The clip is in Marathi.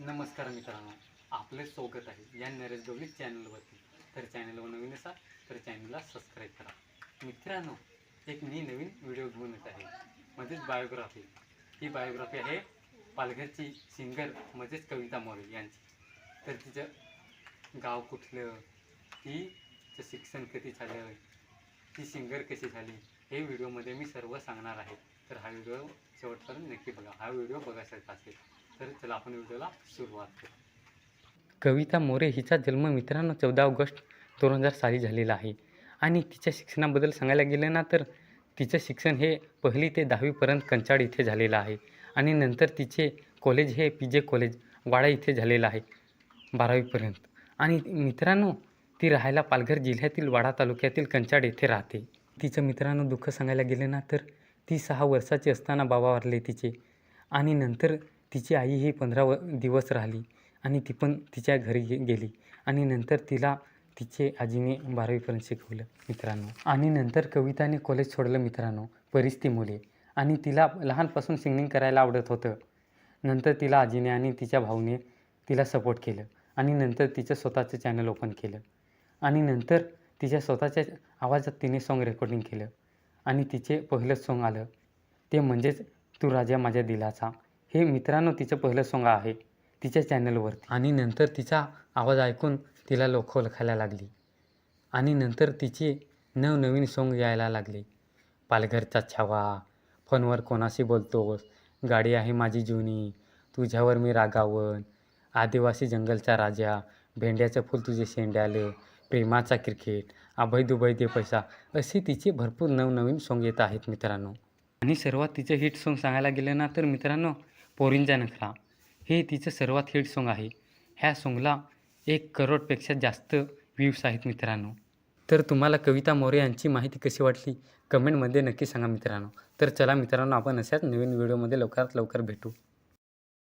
नमस्कार मित्रांनो आपले स्वागत आहे या नरेश गवळी चॅनलवरती तर चॅनलवर नवीन असाल तर चॅनलला सबस्क्राईब करा. मित्रांनो एक मी नवीन व्हिडिओ घेऊन येत आहे. म्हणजेच बायोग्राफी ही बायोग्राफी आहे पालघरची सिंगर म्हणजेच कविता मोरे यांची. तर तिचं गाव कुठलं? तिचं शिक्षण कधी झालं? ती सिंगर कशी झाली? हे व्हिडिओमध्ये मी सर्व सांगणार आहे. तर हा व्हिडिओ शेवटपर्यंत नक्की बघा. हा व्हिडिओ बघायसारखा असेल तर चला आपण व्हिडिओला सुरुवात करू. कविता मोरे हिचा जन्म मित्रांनो चौदा ऑगस्ट दोन हजार साली झालेला आहे. आणि तिच्या शिक्षणाबद्दल सांगायला गेलं ना तर तिचं शिक्षण हे पहिली ते दहावीपर्यंत कंचाड इथे झालेलं आहे. आणि नंतर तिचे कॉलेज हे पी जे कॉलेज वाडा इथे झालेलं आहे बारावीपर्यंत आणि मित्रांनो ती राहायला पालघर जिल्ह्यातील वाडा तालुक्यातील कंचाड येथे राहते. तिचं मित्रांनो दुःख सांगायला गेलं ना तर ती सहा वर्षाची असताना बाबा वारले तिचे. आणि नंतर तिची आई ही पंधरा व दिवस राहिली आणि ती पण तिच्या घरी गे गेली. आणि नंतर तिला तिचे आजीने बारावीपर्यंत शिकवलं मित्रांनो. आणि नंतर कविताने कॉलेज सोडलं मित्रांनो परिस्थितीमुळे आणि तिला लहानपासून सिंगिंग करायला आवडत होतं. नंतर तिला आजीने आणि तिच्या भाऊने तिला सपोर्ट केलं. आणि नंतर तिचं स्वतःचं चॅनल ओपन केलं. आणि नंतर तिच्या स्वतःच्या आवाजात तिने सॉन्ग रेकॉर्डिंग केलं. आणि तिचे पहिलं सॉन्ग आलं. ते म्हणजेच तू राजा माझ्या दिलाचा हे मित्रांनो तिचं पहिलं सॉन्ग आहे तिच्या चॅनलवरती आणि नंतर तिचा आवाज ऐकून तिला लोक ओळखायला लागली. आणि नंतर तिचे नवनवीन सॉन्ग यायला लागले. पालघरचा छावा फोनवर कोणाशी बोलतोस? गाडी आहे माझी जुनी तुझ्यावर मी रागावन. आदिवासी जंगलचा राजा भेंड्याचं फूल तुझे शेंड्याले प्रेमाचा क्रिकेट अभय दुबई दे पैसा. असे तिचे भरपूर नवनवीन सॉन्ग येत आहेत मित्रांनो. आणि सर्वात तिचं हिट सॉन्ग सांगायला गेलं ना तर मित्रांनो पोरींचा नखरा. हे तिचं सर्वात हिट सॉन्ग आहे. ह्या सॉन्गला एक करोडपेक्षा जास्त व्ह्यूज आहेत मित्रांनो. तर तुम्हाला कविता मोरे यांची माहिती कशी वाटली? कमेंटमध्ये नक्की सांगा मित्रांनो. तर चला मित्रांनो आपण अशाच नवीन व्हिडिओमध्ये लवकरात लवकर भेटू.